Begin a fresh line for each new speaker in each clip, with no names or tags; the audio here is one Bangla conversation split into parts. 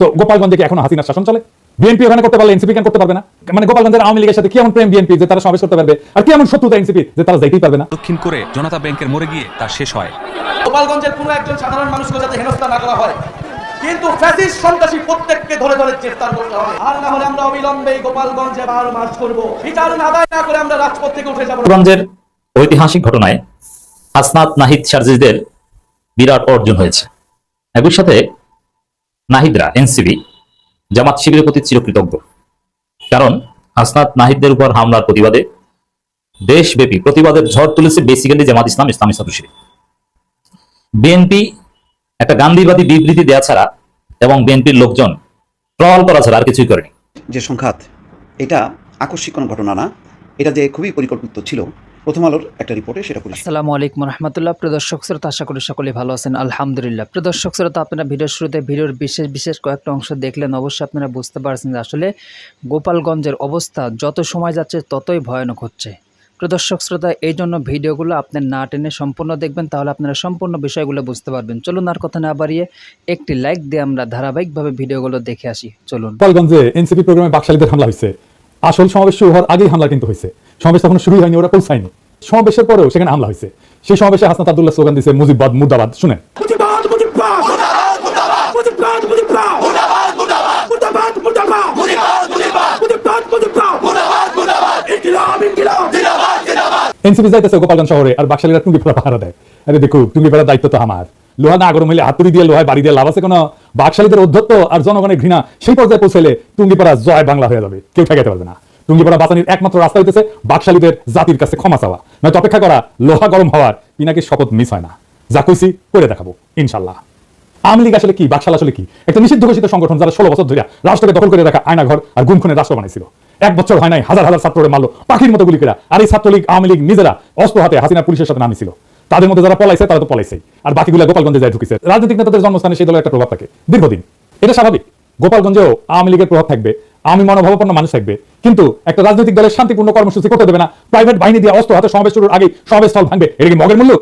তো গোপালগঞ্জে কি এখনও হাসিনার শাসন চলে? বিএনপি ওখানে করতে পারলে এনসিপি কেন করতে পারবে না? মানে গোপালগঞ্জের আওয়ামী লীগের সাথে কি এমন প্রেম বিএনপি যে তারা সমাবেশ করতে পারবে? আর কি এমন শত্রুতা এনসিপি যে তারা যাইতেই পারবে না?
দক্ষিণ করে জনতা ব্যাংকের মরে গিয়ে তা শেষ হয়।
গোপালগঞ্জের কোনো একজন সাধারণ মানুষকে যাতে হেনস্থা না করা হয় কিন্তু ফ্যাসিস্ট সন্ত্রাসী প্রত্যেককে ধরে ধরে গ্রেফতার করতে হবে। আর না হলে আমরা অবিলম্বে গোপালগঞ্জে বার মার্চ করব। বিচার না আদায় না করে আমরা রাজপথ থেকে উঠে যাব।
গোপালগঞ্জের ঐতিহাসিক ঘটনায় হাসনাত নাহিদ সার্জিসদের বিরাট অর্জন হয়েছে। একই সাথে নাহিদরা, এনসিবি, জামাত শিবিরের প্রতি চিরকৃতজ্ঞ। কারণ হাসনাত নাহিদদের উপর হামলার প্রতিবাদে দেশব্যাপী প্রতিবাদের ঝড় তুলেছে বেসিক্যালি জামাত ইসলাম, ইসলামী শিবির। বিএনপি একটা গান্ধীবাদী বিবৃতি দেওয়া ছাড়া এবং বিএনপির লোকজন ট্রল করা ছাড়া আর কিছুই করেনি।
যে সংঘাত, এটা আকস্মিক কোনো ঘটনা না, এটা যে খুবই পরিকল্পিত ছিল প্রথম আলোর একটা রিপোর্টে সেটা পরিষ্কার
আসসালামু আলাইকুম রহমতুল্লাহ। প্রিয় দর্শক শ্রোতা আশা করি সকলে ভালো আছেন। আলহামদুলিল্লাহ। প্রিয় দর্শক শ্রোতা আপনারা ভিডিওর শুরুতে ভিডিওর বিশেষ বিশেষ কয়েকটা অংশ দেখলেন অবশ্যই আপনারা বুঝতে পারছেন যে আসলে গোপালগঞ্জের অবস্থা যত সময় যাচ্ছে ততই ভয়ানক হচ্ছে। প্রদর্শক শ্রোতা এই জন্য ভিডিওগুলো আপনার না টেনে সম্পূর্ণ দেখবেন তাহলে আপনারা সম্পূর্ণ বিষয়গুলো বুঝতে পারবেন। চলুন আর কথা না বাড়িয়ে একটি লাইক দিয়ে আমরা ধারাবাহিকভাবে ভিডিওগুলো দেখে আসি। চলুন।
গোপালগঞ্জে এনসিপি প্রোগ্রামে বাকশালীদের হামলা হয়েছে। আসল সমাবেশ শুরু হওয়ার আগেই হামলা কিন্তু হয়েছে সমাবেশ তখন শুরুই হয়নি ওরা পৌঁছায়নি সমাবেশের পরেও সেখানে হামলা হয়েছে সেই সমাবেশে হাসনাত আব্দুল্লাহ স্লোগান দিয়েছে মুজিবাদ মুর্দাবাদ শুনেন এনসিপি যাইতেছে গোপালগঞ্জ শহরে আর বাকশালীরা টুঙ্গিপাড়া পাহারা দেয় আরে দেখো টুঙ্গিপাড়ার দায়িত্ব তো আমার লোহা না গরম হইলে হাতুড়ি দিয়ে লোহায় বাড়ি দিয়ে লাভ আছে কোনো? বাকশালীদের অধ্যত্ত আর জনগণের ঘৃণা, সেই পর্যায়ে পৌঁছাইলে টুঙ্গিপাড়া জয় বাংলা হয়ে যাবে। কেউ ঠেকাতে পারবে না। টুঙ্গিপাড়া বাঁচানির একমাত্র রাস্তা হইতেছে বাকশালীদের জাতির কাছে ক্ষমা চাওয়া। নয়তো অপেক্ষা করা, লোহা গরম হওয়ার পিনাকির শপথ মিস হয় না। যা কইছি, করে দেখাবো, ইনশাল্লাহ। আওয়ামী লীগ আসলে কি, বাকশাল আসলে কি? একটা নিষিদ্ধ ঘোষিত সংগঠন যারা ষোলো বছর ধরে রাষ্ট্রকে দখল করে রাখা আয়নাঘর আর গুম খুনের রাষ্ট্র বানাইছিল। এক বছর হয় নাই, হাজার হাজার ছাত্ররে মারলো, পাখির মতো গুলি করে আর এই ছাত্রলীগ, আওয়ামী লীগ নিজেরা অস্ত্র হাতে হাসিনা পুলিশের সাথে নামিছিল। তাদের মধ্যে যারা পলাইছে, তারা তো পলাইছেই। আর বাকিগুলো গোপালগঞ্জে যায় ঢুকেছে। রাজনৈতিক নেতাদের জন্মস্থানে সেই দলের একটা প্রভাব থাকে। দীর্ঘদিন। এটা স্বাভাবিক। গোপালগঞ্জেও আওয়ামী লীগের প্রভাব থাকবে, আওয়ামী মনোভাবাপন্ন মানুষ থাকবে। কিন্তু একটা রাজনৈতিক দলের শান্তিপূর্ণ কর্মসূচি করতে দেবে না। প্রাইভেট বাহিনী দিয়ে অস্ত্র হাতে সমাবেশ শুরুর আগে সমাবেশ স্থল ভাঙবে। এটা কি মগের মূল্য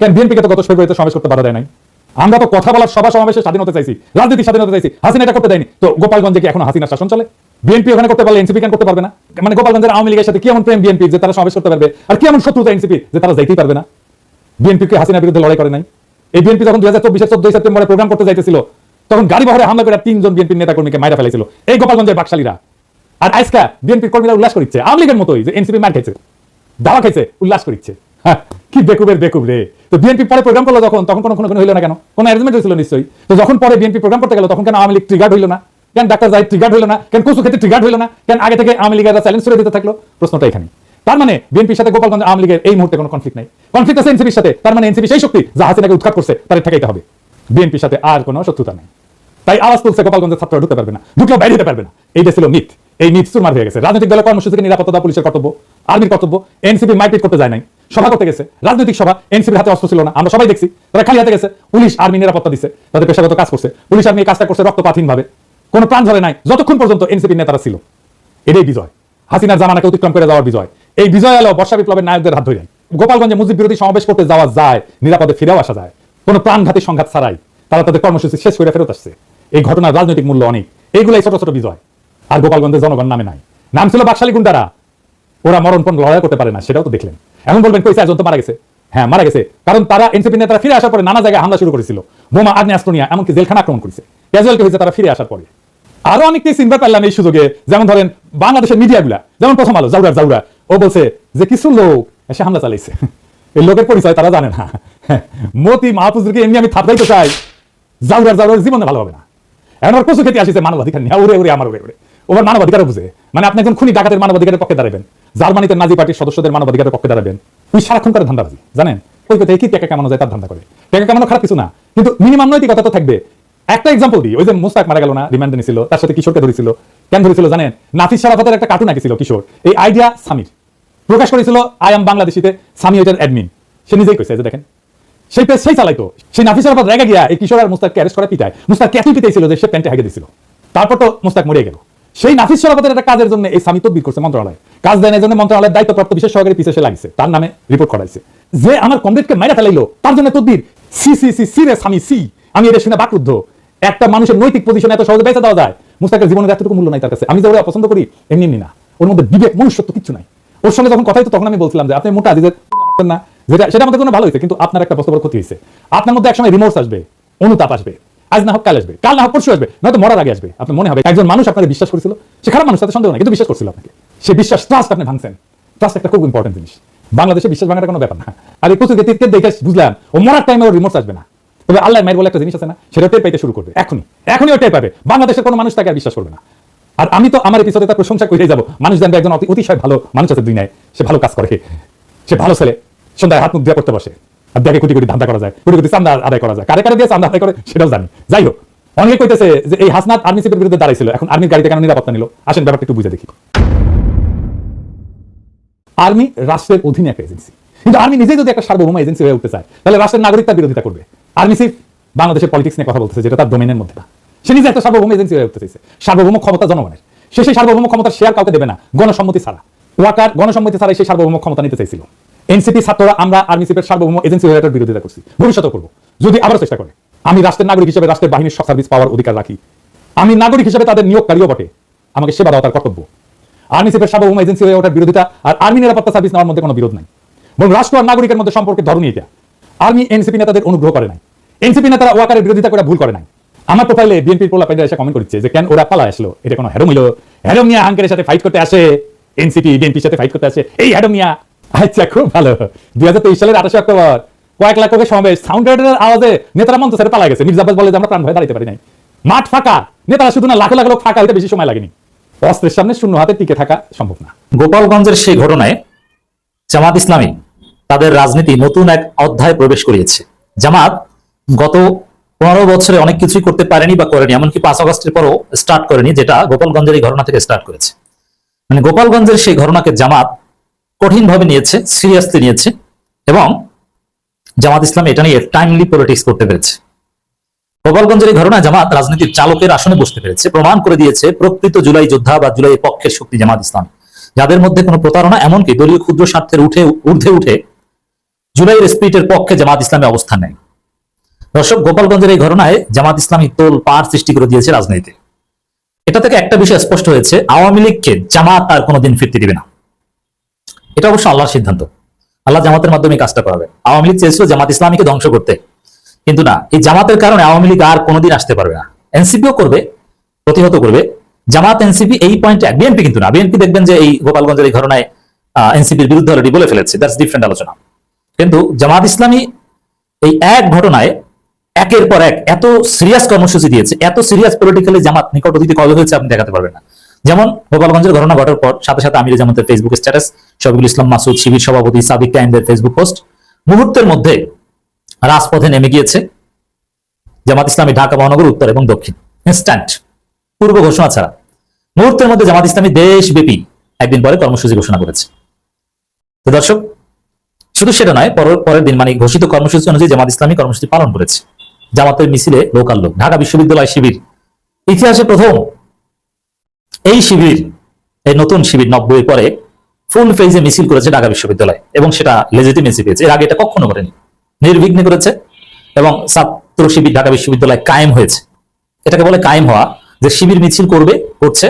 কেন বিএনপিকে তো গত ফেব্রুয়ারিতে সমাবেশ করতে বাধা দেয় নাই? আমরা তো কথা বলার সভা সমাবেশে স্বাধীনতা চাইছি। রাজনীতি স্বাধীনতা চাইছি। হাসিনা এটা করতে দেয়নি। তো গোপালগঞ্জে কি এখনও হাসিনার শাসন চলে? বিএনপি ওখানে করতে পারলে এনসিপি কেন করতে পারবে না? মানে গোপালগঞ্জের আওয়ামী লীগের সাথে কি এমন প্রেম বিএনপি যে তারা সমাবেশ করতে পারবে? আর কি এমন শত্রুতা এনসিপি যে তারা যাইতেই পারবে না? বিএনপি কে হাসিনার বিরুদ্ধে লড়াই করে নাই। এই বিএনপি যখন দুই হাজার চব্বিশের সেপ্টেম্বরে প্রোগ্রাম করতে যাইতেছিল তখন গাড়ি বহরে হামলা করে তিনজন বিএনপি নেতা কর্মীকে মাইরা ফেলাইছিল। এই গোপালগঞ্জের বাকশালীরা। আর আজকা বিএনপির কর্মীরা উল্লাস করিচ্ছে। আওয়ামী লীগের মতোই যে এনসিপি মার খাইছে দাওয়া খাইছে উল্লাস করিচ্ছে। হ্যাঁ, কি বেকুবের বেকুব রে। তো বিএনপি পরে প্রোগ্রাম করল যখন তখন কোনো কোনো হইল না কেন? কোনো অ্যারেঞ্জমেন্ট হয়েছিল নিশ্চয়ই? তো যখন পরে বিএনপি প্রোগ্রাম করতে গেল তখন কেন আওয়ামী লীগ ট্রিগার্ড হইল না? কেন ডাক্তার জাহিদ ট্রিগার্ড হইল না? কেন কুসু ক্ষেত্রে ট্রিগার্ড হইল না? কেন আগে থেকে আওয়ামী লীগের চ্যালেঞ্জ করে দিতে থাকল? প্রশ্নটা এখানে তার মানে বিএনপির সাথে গোপালগঞ্জ আওয়ামী লীগের এই মুহূর্তে কোনো কনফ্লিক্ট নাই। কনফ্লিক্ট আছে এনসিপির সাথে, তার মানে এনসিপি সেই শক্তি, যা হাসিনাকে উৎখাত করছে তাদের ঠেকাইতে হবে। বিএনপির সাথে আর কোনো শত্রুতা নাই। তাই আওয়াজ তুলছে গোপালগঞ্জের ছাত্ররা, ঢুকতে পারবে না ঢুকলেও বাইরে যেতে পারবে না। এইটা ছিল মিথ এই মিথ চুরমার হয়ে গেছে। রাজনৈতিক দলের কর্মসূচিকে নিরাপত্তা, পুলিশের কর্তব্য, আর্মির কর্তব্য, এনসিপি মাইপিট করতে যায় নাই। সভা করতে গেছে। রাজনৈতিক সভা, এনসিপির হাতে অস্ত্র ছিল না। আমরা সবাই দেখছি, তারা খালি হাতে গেছে। পুলিশ আর্মি নিরাপত্তা দিচ্ছে তাদের পেশাগত কাজ করছে। পুলিশ আর্মি কাজটা করছে রক্তপাতহীন ভাবে কোনো প্রাণ ধরে নাই। যতক্ষণ পর্যন্ত এনসিপি নেতারা ছিল। এটাই বিজয়। হাসিনার জামানাকে অতিক্রম করে যাওয়ার বিজয়। এই বিজয় এলো বর্ষা বিপ্লবের নায়কদের হাত ধরে গোপালগঞ্জে মুজিব বিরোধী সমাবেশ করতে যাওয়া যায়, নিরাপদে ফিরেও আসা যায়। কোনো প্রাণঘাতী সংঘাত ছাড়াই তারা তাদের কর্মসূচি শেষ করে ফেরত আসছে। এই ঘটনার রাজনৈতিক মূল্য অনেক। এইগুলাই ছোট ছোট বিজয়। আর গোপালগঞ্জের জনগণ নামে নাই। নাম ছিল বাকশালী গুন্ডারা। ওরা মরণপণ লড়াই করতে পারে না, সেটাও তো দেখলেন। এখন বলবেন, কই চারজন তো মারা গেছে? হ্যাঁ মারা গেছে। কারণ তারা এনসিপি নেতারা ফিরে আসার পরে নানা জায়গায় হামলা শুরু করেছিল। বোমা, আগ্নেয়াস্ত্র নিয়ে, এমনকি জেলখানা আক্রমণ করেছে। ক্যাজুয়ালিটি হয়েছে তারা ফিরে আসার পরে। আরও অনেককে চিনতে পারলাম এই সুযোগে। যেমন ধরেন, বাংলাদেশের মিডিয়াগুলা। যেমন প্রথম আলো, জাউরার, জাউরা। ও বলছে যে কিছু লোক এসে হামলা চালাইছে। এই লোকের পরিচয় তারা জানে না। মতি মাহফুজুরকে এমনি আমি থাপড়াইতে চাই। জাউরার জাউরার জীবনে ভালো হবে না। এখন ওর কচু খেতে আসিছে মানবাধিকার নিয়ে। উড়ে উড়ে আমার উড়ে উড়ে ওর মানবাধিকারও বুঝে। মানে আপনি একজন খুনি ডাকাতের মানবাধিকারের পক্ষে দাঁড়াবেন। জার্মানিতে নাজি পার্টির সদস্যদের মানবাধিকারের পক্ষে দাঁড়াবেন। তুই সারাক্ষণ করে ধান্দাবাজি, জানেন? ওই কোথায় কি টেকা কামানো যায় তার ধান্দা করে। টেকা কামানো খারাপ কিছু না। কিন্তু মিনিমাম নৈতিকতা তো থাকবে। একটা এক্সাম্পল দিই। ওই যে মুস্তাক মারা গেল না রিমান্ডে নিছিল, তার সাথে কিশোরকে ধরেছিল। কেন ধরেছিল জানেন? নাফিস শারাফতের একটা কার্টুন আঁকেছিল কিশোর। এই আইডিয়া সামির। প্রকাশ করেছিল আই এম বাংলাদেশিতে সামি ওইটার অ্যাডমিন সে নিজেই কইছে যে দেখেন। সেই পেজ সেই চালাইতো। সেই নাফিস শারাফত রেগে গিয়া এই কিশোর আর মুস্তাককে অ্যারেস্ট করে পিটায়। মুস্তাক এতই পিটাইছিল যে সে প্যান্টে হাগে দিছিল। তারপর তো মুস্তাক মরে গেল। সেই নাফিস শরাফতের একটা কাজের জন্য এই সামি তদবির করছে মন্ত্রণালয়। কাজ এই জন্য মন্ত্রণালয়ের দায়িত্বপ্রাপ্ত বিশেষ সহকারী পিছিয়ে লাগছে। তার নামে রিপোর্ট করাইছে। যে আমার কমরেডকে মাইরা ফেলাইলো, তার জন্য তদবির। সি সি সি সি রে সামি সি। আমি এটা শুনে বাকরুদ্ধ। একটা মানুষের নৈতিক পজিশনে এত সহজে বেঁচে দেওয়া যায়। মুস্তাকের জীবনের এতটুকু মূল্য নাই তার কাছে। আমি যে পছন্দ করি, এমনি এমনি না। ওর মধ্যে বিবেক, মনুষ্যত্ব কিছু নাই। ওর সঙ্গে যখন কথা হতো তখন আমি বলছিলাম যে, আপনি মোটা আজিজের না, যেটা, সেটা আমাদের ভালো হয়েছে, কিন্তু আপনার একটা বস্তু বড় ক্ষতি হয়েছে। আপনার মধ্যে একসময় রিমোর্স আসবে, অনুতাপ আসবে। আজ না হোক, কাল আসবে। কাল না হোক, পরশু আসবে। নয়তো মরার আগে আসবে। আপনার মনে হবে, একজন মানুষ আপনাকে বিশ্বাস করেছিল? সে খারাপ মানুষ তাতে সন্দেহ নাই, কিন্তু বিশ্বাস করছিল আপনাকে। সে বিশ্বাস ট্রাস্ট আপনি ভাঙছেন। ট্রাস্ট একটা খুব ইম্পর্টেন্ট জিনিস। বাংলাদেশে বিশ্বাস ভাঙার কোনো ব্যাপার না। আর এই তীরকে দেখে বুঝলাম, ও মরার টাইমে ওর রিমোর্স আসবে না। তবে আল্লাহ মায়ের বলে একটা জিনিস আছে না, সেটা টের পাইতে শুরু করবে। এখনই। এখনই ও পাবে। বাংলাদেশের কোনো মানুষ তাকে আর বিশ্বাস করবে না। আর আমি তো আমার এপিসোডে তার প্রশংসা করে যাব। মানুষ জানবে একজন অতিশয় ভালো মানুষ আছে দুনিয়ায় সে ভালো কাজ করে। সে ভালো ছেলে। সন্ধ্যায় হাত মুখ দিয়ে করতে বসে। আর দেখে কোটি কোটি ধান্দা করা যায়। কোটি কোটি চান্দা আদায় করা যায়। কারে কারে দিয়ে চান্দা আদায় করে, সেটাও জানি। যাই হোক, অনেকে কইতেছে যে এই হাসনাত আর্মি চিফের বিরুদ্ধে দাঁড়াইছিল। এখন আর্মির গাড়িতে কেন নিরাপত্তা নিল? আসেন ব্যাপারটা একটু বুঝে দেখি। আর্মি রাষ্ট্রের অধীনে একটা এজেন্সি কিন্তু আর্মি নিজেই যদি একটা সার্বভৌম এজেন্সি হয়ে উঠতে চায়, তাহলে রাষ্ট্রের নাগরিক তার বিরোধিতা করবে। আর্মি চিফ বাংলাদেশের পলিটিক্স নিয়ে কথা বলতেছে, যেটা তার ডোমেনের মধ্যে না। সে নিজে একটা সার্বভৌম এজেন্সি হয়ে উঠতে চাইছে। সার্বভৌম ক্ষমতা জনগণের। সে সেই সার্বভৌম ক্ষমতার শেয়ার কাউকে দেবে না, গণসম্মতি ছাড়া। ওয়াকার গণসম্মতি ছাড়াই সেই সার্বভৌম ক্ষমতা নিতে চাইছিল। এনসিপি ছাত্ররা আমরা আর্মি চিফের সার্বভৌম এজেন্সি হয়ে এটার বিরোধিতা করছি। ভবিষ্যতে করব। যদি আবার চেষ্টা করে। আমি রাষ্ট্রের নাগরিক হিসেবে রাষ্ট্রের বাহিনীর সার্ভিস পাওয়ার অধিকার রাখি। আমি নাগরিক হিসেবে তাদের নিয়োগকারীও বটে। আমাকে সেবা দেওয়া তার কর্তব্য। আর্মি চিফের সার্বভৌম এজেন্সি হয়ে ওঠার বিরোধিতা আর আর্মি নিরাপত্তা সার্ভিস নেওয়ার মধ্যে কোনো বিরোধ নাই। বরং রাষ্ট্র আর নাগরিকের মধ্যে সম্পর্কে ধরনই এটা আর্মি এনসিপি নেতাদের অনুগ্রহ করে নাই। এনসিপি নেতারা ওয়াকারের বিরোধিতা করে ভুল করে নাই। আমার প্রোফাইলে বিএনপির পোলা এসে কমেন্ট করছে যে, কেন ওরা পালা আসলো? এটা কোনো হ্যারো মিলো হ্যারো মিয়া আঙ্কের সাথে ফাইট করতে আসে? এনসিপি বিএনপির সাথে ফাইট করতে আসে? এই হ্যারো মিয়া আচ্ছা খুব ভালো। দুই হাজার তেইশ সালের আঠাশে অক্টোবর, কয়েক লাখ লোকের সমাবেশ। সাউন্ড আওয়াজে নেতারা মঞ্চ ছেড়ে পালা গেছে। মির্জা আব্বাস বলে যে, আমরা প্রাণ ভয়ে দাঁড়াতে পারি নাই। মাঠ ফাঁকা। নেতারা শুধু না, লাখ লাখ লোক ফাঁকা হইতে বেশি সময় লাগেনি। অস্ত্রের সামনে শূন্য হাতে টিকে থাকা সম্ভব না।
গোপালগঞ্জের সেই ঘটনায় জামাত ইসলামী তাদের রাজনীতি নতুন এক অধ্যায় প্রবেশ করিয়েছে। জামাত গত পনেরো বছরে অনেক কিছুই করতে পারেনি বা করেনি, এমনকি পাঁচ আগস্টের পরও স্টার্ট করেনি, যেটা গোপালগঞ্জের এই ঘটনা থেকে স্টার্ট করেছে। মানে গোপালগঞ্জের সেই ঘটনাকে জামাত কঠিনভাবে নিয়েছে সিরিয়াসলি নিয়েছে, এবং জামাত ইসলাম এটা নিয়ে টাইমলি পলিটিক্স করতে পেরেছে। গোপালগঞ্জের এই ঘটনা জামাত রাজনীতির চালকের আসনে বসতে পেরেছে, প্রমাণ করে দিয়েছে প্রকৃত জুলাই যোদ্ধা বা জুলাই পক্ষের শক্তি জামাত ইসলাম। যাদের মধ্যে কোনো প্রতারণা, এমনকি দলীয় ক্ষুদ্র স্বার্থের উঠে, ঊর্ধ্বে উঠে জুলাইয়ের স্পিরিটের পক্ষে জামাত ইসলামে অবস্থান নেয়। দর্শক, গোপালগঞ্জের এই ঘটনায় জামাত ইসলামী তোল পার সৃষ্টি করে দিয়েছে রাজনীতিতে এটা থেকে একটা বিষয় স্পষ্ট হয়েছে, আওয়ামী লীগকে জামাত আর কোনোদিন ফিরতে দিবে না। এটা অবশ্য আল্লাহর সিদ্ধান্ত। আল্লাহ জামাতের মাধ্যমে কাজটা করাবে। আওয়ামী লীগ চেয়েছিল জামাত ইসলামীকে ধ্বংস করতে। কিন্তু না, এই জামাতের কারণে আওয়ামী লীগ আর কোনোদিন আসতে পারবে না। এনসিপিও করবে, প্রতিহত করবে। জামাত, এনসিপি এই পয়েন্টে বিএনপি কিন্তু না। বিএনপি দেখবেন যে এই গোপালগঞ্জের এই ঘটনায় এনসিপির বিরুদ্ধে অলরেডি বলে ফেলেছে। দ্যাটস ডিফারেন্ট আলোচনা। কিন্তু জামাত ইসলামী এই এক ঘটনায় একের পর এক, এত সিরিয়াস কর্মসূচি দিয়েছে, এত সিরিয়াস পলিটিক্যালি জামাত নিকট অতীতে কবে হয়েছে, আপনি দেখাতে পারবেন না। যেমন গোপালগঞ্জের ঘটনা ঘটার পর, সাথে সাথে আমির জামাতের ফেসবুক স্ট্যাটাস শফিকুল ইসলাম মাসুদ, শিবির সভাপতি সাদিক কাইমদের ফেসবুক পোস্ট মুহূর্তের মধ্যে রাজপথে নেমে গিয়েছে জামাত ইসলামী ঢাকা, মহানগর, উত্তর এবং দক্ষিণ। ইনস্ট্যান্ট পূর্ব ঘোষণা ছাড়া। মুহূর্তের মধ্যে জামাত ইসলামী দেশব্যাপী একদিন পরে কর্মসূচি ঘোষণা করেছে। তো দর্শক, শুধু সেটা নয় পরের দিন মানে ঘোষিত কর্মসূচি অনুযায়ী জামাত ইসলামী কর্মসূচি পালন করেছে। জামাতের মিছিলে লোকাল লোক। ঢাকা বিশ্ববিদ্যালয় শিবির। ইতিহাসে প্রথম এই শিবির, এই নতুন শিবির নব্বই পরে ফুল ফেজে মিছিল করেছে ঢাকা বিশ্ববিদ্যালয় এবং সেটা লেজিটিমেসি পেয়েছে এর আগে এটা কখনো করেনি। নির্বিঘ্নে করেছে এবং ছাত্র শিবির ঢাকা বিশ্ববিদ্যালয় কায়েম হয়েছে। এটাকে বলে কায়েম হওয়া, যে শিবির মিছিল করবে, করছে।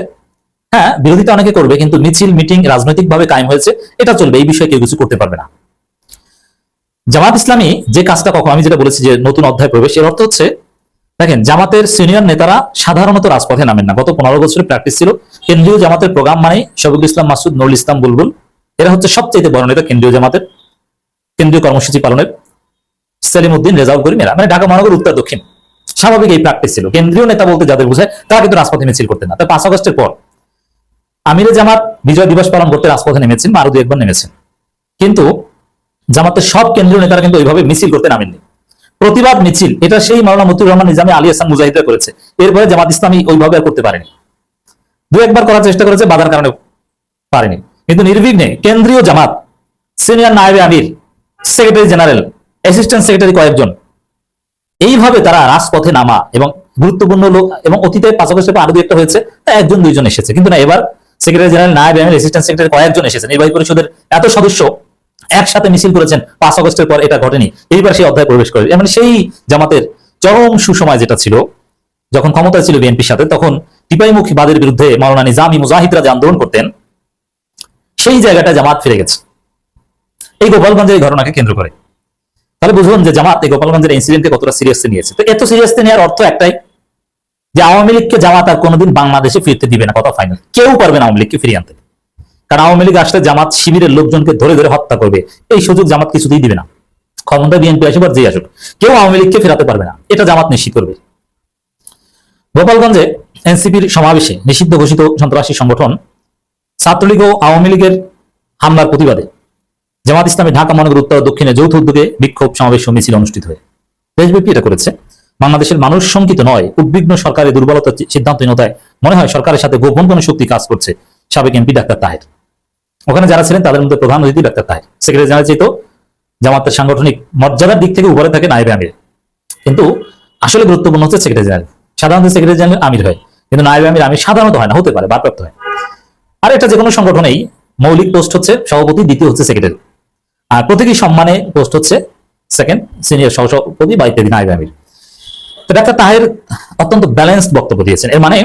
হ্যাঁ বিরোধিতা অনেকে করবে, কিন্তু মিছিল, মিটিং রাজনৈতিকভাবে কায়েম হয়েছে। এটা চলবে, এই বিষয়ে কেউ কিছু করতে পারবে না। জামাত ইসলামী যে কাজটা কখন, আমি যেটা বলেছি যে নতুন অধ্যায় প্রবেশ, এর অর্থ হচ্ছে, দেখেন, জামাতের সিনিয়র নেতারা সাধারণত রাজপথে নামেন না। গত পনেরো বছরের প্র্যাকটিস ছিল, কেন্দ্রীয় জামাতের প্রোগ্রাম মানে শফিকুল ইসলাম, মাসুদ নুরুল ইসলাম বুলবুল। এরা হচ্ছে সবচেয়ে বড় নেতা কেন্দ্রীয় জামাতের, কেন্দ্রীয় কর্মসূচি পালনের। সেলিম উদ্দিন রেজাউল করিম, এরা। মানে ঢাকা, মহানগর, উত্তর, দক্ষিণ। স্বাভাবিক এই প্র্যাকটিস ছিল। কেন্দ্রীয় নেতা বলতে যাদের বোঝায়, তারা কিন্তু রাজপথে মিছিল করতেন না। তাই পাঁচ আগস্টের পর, আমিরে জামাত বিজয় দিবস পালন করতে রাজপথে নেমেছেন বা আরও দু একবার নেমেছেন। কিন্তু জামাতের সব কেন্দ্রীয় নেতারা কিন্তু ওইভাবে মিছিল করতে নামেননি। প্রতিবাদ মিছিল, এটা সেই মাওলানা মতিউর রহমান নিজামী আলী হাসান মুজাহিদরা করেছে। এরপরে জামাত ইসলামী ওইভাবে আর করতে পারেনি। দু একবার করার চেষ্টা করেছে, বাধার কারণে পারেনি। কিন্তু নির্বিঘ্নে কেন্দ্রীয় জামাত, সিনিয়র নায়েবে আমির, সেক্রেটারি জেনারেল, অ্যাসিস্ট্যান্ট সেক্রেটারি কয়েকজন, এইভাবে তারা রাজপথে নামা এবং গুরুত্বপূর্ণ লোক এবং অতীতে পাঁচ আগস্টের আরও দু একটা হয়েছে, তা একজন দুইজন এসেছে। কিন্তু না, এবার সেক্রেটারি জেনারেল নায়েব আমির, অ্যাসিস্ট্যান্ট সেক্রেটারি কয়েকজন এসেছে নির্বাহী পরিষদের এত সদস্য একসাথে মিছিল করেছেন পাঁচ আগস্টের পর এটা ঘটেনি। এইবার সেই অধ্যায় প্রবেশ করে। মানে সেই জামাতের চরম সুসময় যেটা ছিল, যখন ক্ষমতায় ছিল বিএনপির সাথে, তখন টিপাইমুখী বাদের বিরুদ্ধে মাওলানা নিজামি মুজাহিদরা যে আন্দোলন করতেন, সেই জায়গাটা জামাত ফিরে গেছে। এই গোপালগঞ্জের এই ঘটনাকে কেন্দ্র করে। তাহলে বুঝলাম যে জামাত এই গোপালগঞ্জের ইনসিডেন্টকে কতটা সিরিয়াসলি নিয়েছে। তো এত সিরিয়াসলি নেওয়ার অর্থ একটাই, যে আওয়ামী লীগকে জামাত আর কোনোদিন বাংলাদেশে ফিরতে দিবে না, কথা ফাইনাল কেউ পারবে না আওয়ামী লীগকে ফিরিয়ে আনতে। কারণ আওয়ামী লীগ আসলে জামাত শিবিরের লোকজনকে ধরে ধরে হত্যা করবে। এই সুযোগ জামাত কিছুতেই দিবে না। ক্ষমতা বিএনপি আসুক আর যে আসুক, কেউ আওয়ামী লীগকে ফেরাতে পারবে না। এটা জামাত নিশ্চিত করবে। গোপালগঞ্জে এনসিপির সমাবেশে নিষিদ্ধ ঘোষিত সন্ত্রাসী সংগঠন ছাত্রলীগ ও আওয়ামী লীগের হামলার প্রতিবাদে জামাত ইসলামী ঢাকা, মহানগর, উত্তর, দক্ষিণে যৌথ উদ্যোগে বিক্ষোভ সমাবেশ ও মিছিল অনুষ্ঠিত হয়ে। দেশব্যাপী এটা করেছে। বাংলাদেশের মানুষ শঙ্কিত নয়, উদ্বিগ্ন সরকারের দুর্বলতার সিদ্ধান্তহীনতায় মনে হয় সরকারের সাথে গোপন কোনো শক্তি কাজ করছে, সাবেক এমপি ডাক্তার তাহের। ওখানে যারা ছিলেন তাদের মধ্যে প্রধান অতিথি ডাক্তার তাহের। সেক্রেটারি জেনারেল চেয়ে জামাতের সাংগঠনিক মর্যাদার দিক থেকে উপরে থাকে নায়েবে আমির। কিন্তু আসলে গুরুত্বপূর্ণ হচ্ছে সেক্রেটারি জেনারেল সাধারণত সেক্রেটারি জেনারেল আমির হয়। কিন্তু নায়েবে আমির আমির সাধারণত হয় না, হতে পারে ভারপ্রাপ্ত হয়। আর এটা যে কোনো সংগঠনেই মৌলিক পোস্ট হচ্ছে, সভাপতি, দ্বিতীয় হচ্ছে সেক্রেটারি আর প্রতীকী সম্মানে পোস্ট হচ্ছে সেকেন্ড সিনিয়র সহসভাপতি বা ইত্যাদি নায়েবে আমির। তো ডাক্তার তাহের অত্যন্ত ব্যালেন্সড বক্তব্য দিয়েছেন। এর মানে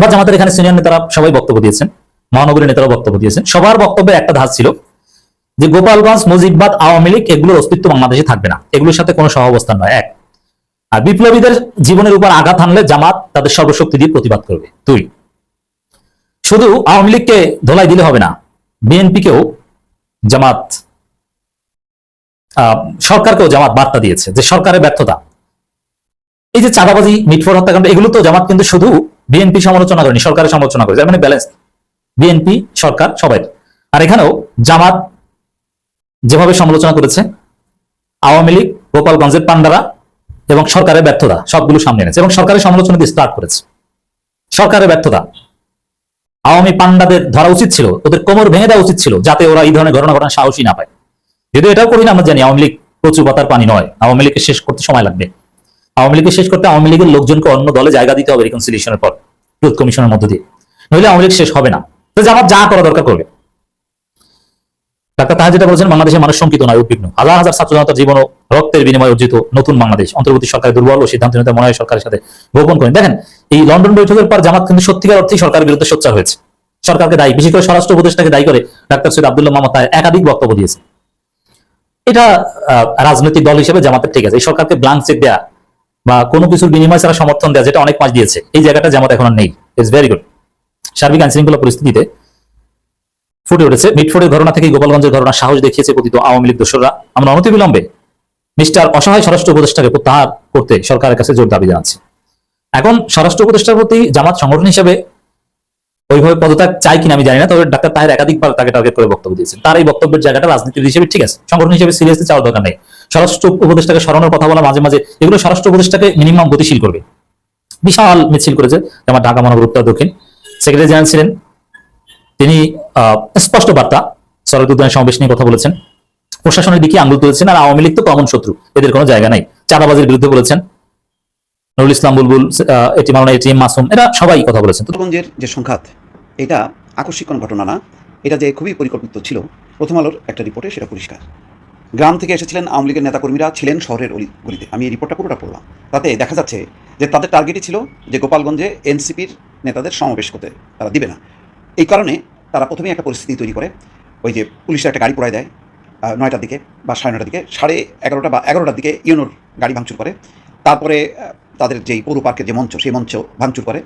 বা জামাতের এখানে সিনিয়র নেতারা সবাই বক্তব্য দিয়েছেন। মহানগরীর নেতারা বক্তব্য দিয়েছেন। সবার বক্তব্যের একটা ধাপ ছিল যে গোপালগঞ্জ, মুজিববাদ, আওয়ামী লীগ এগুলোর অস্তিত্ব বাংলাদেশে থাকবে না। এগুলোর সাথে কোনো সহাবস্থান নয়। এক, আর বিপ্লবীদের জীবনের উপর আঘাত হানলে জামাত তাদের সর্বশক্তি দিয়ে প্রতিবাদ করবে। দুই, শুধু আওয়ামী লীগকে ধোলাই দিলে হবে না, বিএনপিকেও জামাত সরকারকেও জামাত বার্তা দিয়েছে যে সরকারের ব্যর্থতা। এই যে চাঁদাবাজি মিটফোর হত্যাকাণ্ড, এগুলো তো জামাত কিন্তু শুধু বিএনপি সমালোচনা করেনি, সরকারের সমালোচনা করেছে। মানে ব্যালেন্স বিএনপি, সরকার, সবাই। আর এখানেও জামাত যেভাবে সমালোচনা করেছে, আওয়ামী লীগ, গোপালগঞ্জের পান্ডারা এবং সরকারের ব্যর্থতা, সবগুলো সামনে এনেছে এবং সরকারের সমালোচনা দিয়ে স্টার্ট করেছে। সরকারের ব্যর্থতা। আওয়ামী পান্ডাদের ধরা উচিত ছিল, ওদের কোমর ভেঙে দেওয়া উচিত ছিল, যাতে ওরা এই ধরনের ঘটনা ঘটনা সাহসী না পায়। যদিও এটাও করি না, আমরা জানি আওয়ামী লীগ প্রচুর পাতার পানি নয়, আওয়ামী লীগকে শেষ করতে সময় লাগবে। আওয়ামী লীগকে শেষ করতে আওয়ামী লীগের লোকজনকে অন্য দলে জায়গা দিতে হবে রিকনসিলিয়েশনের পর ট্রুথ কমিশনের মধ্য দিয়ে। নইলে আওয়ামী লীগ শেষ হবে না। জামাত যা করা দরকার করবে। ডাক্তার তাহা যেটা বলছেন, বাংলাদেশের মানুষ শঙ্কিত নয়, উদ্বিগ্ন। হাজার হাজার ছাত্র জনতার জীবন রক্তের বিনিময়ে অর্জিত নতুন বাংলাদেশ। অন্তর্বর্তী সরকারের দুর্বল ও সিদ্ধান্ত সিদ্ধান্তহীনতা মনে হয় সরকারের সাথে গোপন করেন। দেখেন, এই লন্ডন বৈঠকের পর জামাত কিন্তু সত্যিকার অর্থেই সরকারের বিরুদ্ধে সোচ্চার হয়েছে। সরকারকে দায়ী, বিশেষ করে স্বরাষ্ট্র উপদেষ্টাকে দায়ী করে ডাক্তার সৈয়দ আব্দুল্লাহ মাহমদ তাহের একাধিক বক্তব্য দিয়েছে এটা রাজনৈতিক দল হিসেবে জামাতের ঠিক আছে। এই সরকারকে ব্লাঙ্ক চেক দেয়া বা কোনো কিছুর বিনিময় ছাড়া সমর্থন দেওয়া যেটা অনেক মাস দিয়েছে, এই জায়গাটা জামাত এখন নেই। ইটস ভেরি গুড সার্বিক আইনশৃঙ্খলা পরিস্থিতিতে ফুটে উঠেছে। মিটফোর্ডের ঘটনা থেকে গোপালগঞ্জের ঘটনা সাহস দেখিয়েছে কথিত আওয়ামী লীগ দোসররা আমরা অনতিবিলম্বে মিস্টার অসহায় স্বরাষ্ট্র উপদেষ্টাকে প্রত্যাহার করতে সরকারের কাছে জোর দাবি জানাচ্ছি। এখন স্বরাষ্ট্র উপদেষ্টার প্রতি জামাত সংগঠন হিসেবে ওইভাবে পদত্যাগ চাই কিনা আমি জানি না, তবে ডাক্তার তাহের একাধিকবার তাকে টার্গেট করে বক্তব্য দিয়েছেন। তার এই বক্তব্যের জায়গাটা রাজনীতির হিসেবে ঠিক আছে, সংগঠন হিসেবে সিরিয়াসলি চাওয়ার দরকার নেই। স্বরাষ্ট্র উপদেষ্টাকে স্মরণের কথা বলা মাঝে মাঝে, এগুলো স্বরাষ্ট্র উপদেষ্টাকে মিনিমাম গতিশীল করবে। বিশাল মিছিল করেছে যেমন ঢাকা মহানগর উত্তর দক্ষিণ। সেক্রেটারি জেনারেল ছিলেন। তিনি স্পষ্ট বার্তা সরকার উদ্যানের সমাবেশ নিয়ে কথা বলেছেন। প্রশাসনের দিকে আঙ্গুল তুলেছেন আর আওয়ামী লীগ তো কমন শত্রু, এদের কোনো জায়গা নাই। চাঁদাবাজির বিরুদ্ধে বলেছেন। নুরুল ইসলাম বুলবুল এটি এটিএম মাসুম, এরা সবাই কথা বলেছেন। তো
গোপালগঞ্জের যে সংঘাত, এটা আকস্মিক ঘটনা না, এটা যে খুবই পরিকল্পিত ছিল, প্রথম আলোর একটা রিপোর্টে সেটা পরিষ্কার। গ্রাম থেকে এসেছিলেন আওয়ামী লীগের নেতাকর্মীরা ছিলেন শহরের গলিতে। আমি এই রিপোর্টটা পুরোটা পড়লাম। তাতে দেখা যাচ্ছে যে তাদের টার্গেটই ছিল যে গোপালগঞ্জে এনসিপির নেতাদের সমাবেশ করতে তারা দিবে না। এই কারণে তারা প্রথমেই একটা পরিস্থিতি তৈরি করে। ওই যে পুলিশের একটা গাড়ি পোড়ায় দেয় নয়টার দিকে বা সাড়ে নটার দিকে, সাড়ে এগারোটা বা এগারোটার দিকে ইউনোর গাড়ি ভাঙচুর করে। তারপরে তাদের যেই পৌর পার্কের যে মঞ্চ, সেই মঞ্চ ভাঙচুর করে।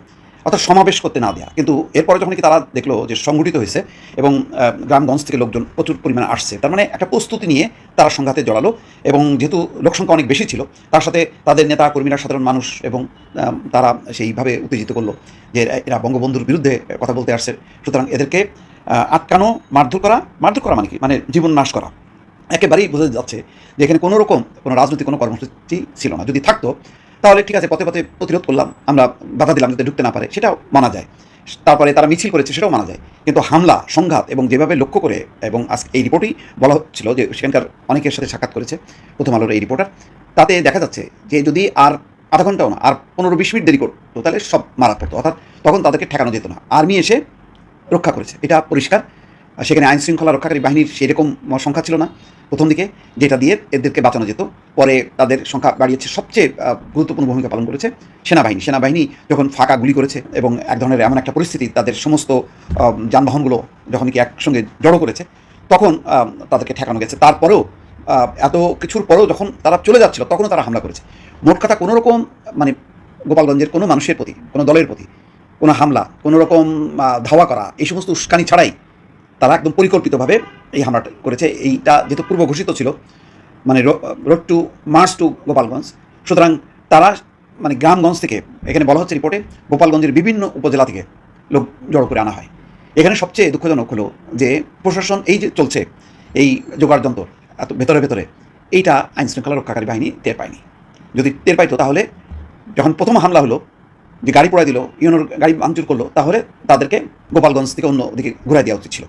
অর্থাৎ সমাবেশ করতে না দেয়া। কিন্তু এরপরে যখন কি তারা দেখল যে সংগঠিত হয়েছে এবং গ্রামগঞ্জ থেকে লোকজন প্রচুর পরিমাণে আসছে, তার মানে একটা প্রস্তুতি নিয়ে তারা সংঘাতে জড়ালো এবং যেহেতু লোকসংখ্যা অনেক বেশি ছিল, তার সাথে তাদের নেতা কর্মীরা, সাধারণ মানুষ এবং তারা সেইভাবে উত্তেজিত করল যে এরা- বঙ্গবন্ধুর বিরুদ্ধে কথা বলতে আসছে। সুতরাং এদেরকে আটকানো, মারধর করা মারধর করা মানে কি? মানে জীবন নাশ করা। একেবারেই বোঝা যাচ্ছে যে এখানে কোনো রকম কোনো রাজনৈতিক কোনো কর্মসূচি ছিল না। যদি থাকতো তাহলে ঠিক আছে, পথে পথে প্রতিরোধ করলাম, আমরা বাধা দিলাম যাতে ঢুকতে না পারে, সেটাও মানা যায়। তারপরে তারা মিছিল করেছে, সেটাও মানা যায়। কিন্তু হামলা, সংঘাত এবং যেভাবে লক্ষ্য করে এবং আজ এই রিপোর্টেই বলা হচ্ছিল যে সেখানকার অনেকের সাথে সাক্ষাৎ করেছে প্রথম আলোর এই রিপোর্টার, তাতে দেখা যাচ্ছে যে যদি আর আধা ঘন্টাও না, আর পনেরো বিশ মিনিট দেরি করতো, তাহলে সব মারা পড়তো অর্থাৎ তখন তাদেরকে ঠেকানো যেত না। আর্মি এসে রক্ষা করেছে। এটা পরিষ্কার। সেখানে আইন শৃঙ্খলা রক্ষাকারী বাহিনীর সেরকম সংখ্যা ছিল না প্রথম দিকে, যেটা দিয়ে এদেরকে বাঁচানো যেত। পরে তাদের সংখ্যা বাড়িয়েছে সবচেয়ে গুরুত্বপূর্ণ ভূমিকা পালন করেছে সেনাবাহিনী। সেনাবাহিনী যখন ফাঁকা গুলি করেছে এবং এক ধরনের এমন একটা পরিস্থিতি, তাদের সমস্ত যানবাহনগুলো যখন কি একসঙ্গে জড়ো করেছে, তখন তাদেরকে ঠেকানো গেছে। তারপরেও এত কিছুর পরেও যখন তারা চলে যাচ্ছিল, তখনও তারা হামলা করেছে। মোট কথা কোনো রকম মানে গোপালগঞ্জের কোনো মানুষের প্রতি, কোনো দলের প্রতি কোনো হামলা, কোনো রকম ধাওয়া করা, এই সমস্ত উস্কানি ছাড়াই তারা একদম পরিকল্পিতভাবে এই হামলাটা করেছে। এইটা যেহেতু পূর্ব ঘোষিত ছিল মানে road to march to Gopalganj. সুতরাং তারা মানে গ্রামগঞ্জ থেকে, এখানে বলা হচ্ছে রিপোর্টে, গোপালগঞ্জের বিভিন্ন উপজেলা থেকে লোক জড়ো করে আনা হয়। এখানে সবচেয়ে দুঃখজনক হলো যে, প্রশাসন এই যে চলছে, এই জোগাড় যন্ত্র, এত ভেতরে ভেতরে, এইটা আইনশৃঙ্খলা রক্ষাকারী বাহিনী টের পায়নি। যদি টের পাইতো তাহলে, যখন প্রথম হামলা হলো যে গাড়ি পোড়াই দিল, ইউনোর গাড়ি ভাঙচুর করল, তাহলে তাদেরকে গোপালগঞ্জ থেকে অন্য দিকে ঘুরাই দেওয়া উচিত ছিল।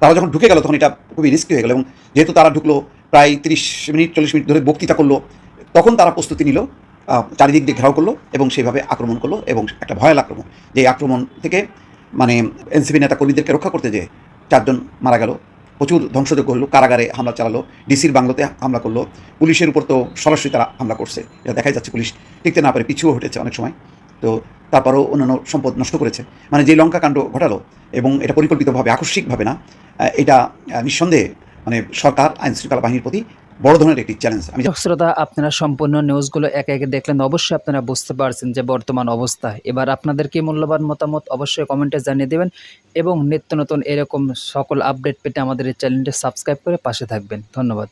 তারা যখন ঢুকে গেল, তখন এটা খুবই রিস্কি হয়ে গেল এবং যেহেতু তারা ঢুকলো প্রায় তিরিশ মিনিট, চল্লিশ মিনিট ধরে বক্তৃতা করল, তখন তারা প্রস্তুতি নিল চারিদিক দিয়ে ঘেরাও করল এবং সেইভাবে আক্রমণ করল এবং একটা ভয়াল আক্রমণ। যে আক্রমণ থেকে মানে এনসিপি নেতা কর্মীদেরকে রক্ষা করতে যে চারজন মারা গেল, প্রচুর ধ্বংসযোগ্য হলো, কারাগারে হামলা চালালো, ডিসির বাংলোতে হামলা করল, পুলিশের উপর তো সরাসরি তারা হামলা করছে, এটা দেখাই যাচ্ছে পুলিশ। টিকতে না পারে, পিছুও হটেছে অনেক সময়। তো তারপরও অন্যান্য সম্পদ নষ্ট করেছে। মানে যে লঙ্কা কাণ্ড ঘটালো এবং এটা পরিকল্পিতভাবে, আকস্মিকভাবে না এটা নিঃসন্দেহে মানে সরকার, আইন শৃঙ্খলা বাহিনীর প্রতি বড় ধরনের একটি চ্যালেঞ্জ আমি
শ্রোতা, আপনারা সম্পূর্ণ নিউজগুলো একে একে দেখলেন, অবশ্যই আপনারা বুঝতে পারছেন যে বর্তমান অবস্থা। এবার আপনাদের কি মূল্যবান মতামত অবশ্যই কমেন্টে জানিয়ে দেবেন এবং নিত্য নতুন এরকম সকল আপডেট পেতে আমাদের এই চ্যানেলটি সাবস্ক্রাইব করে পাশে থাকবেন। ধন্যবাদ।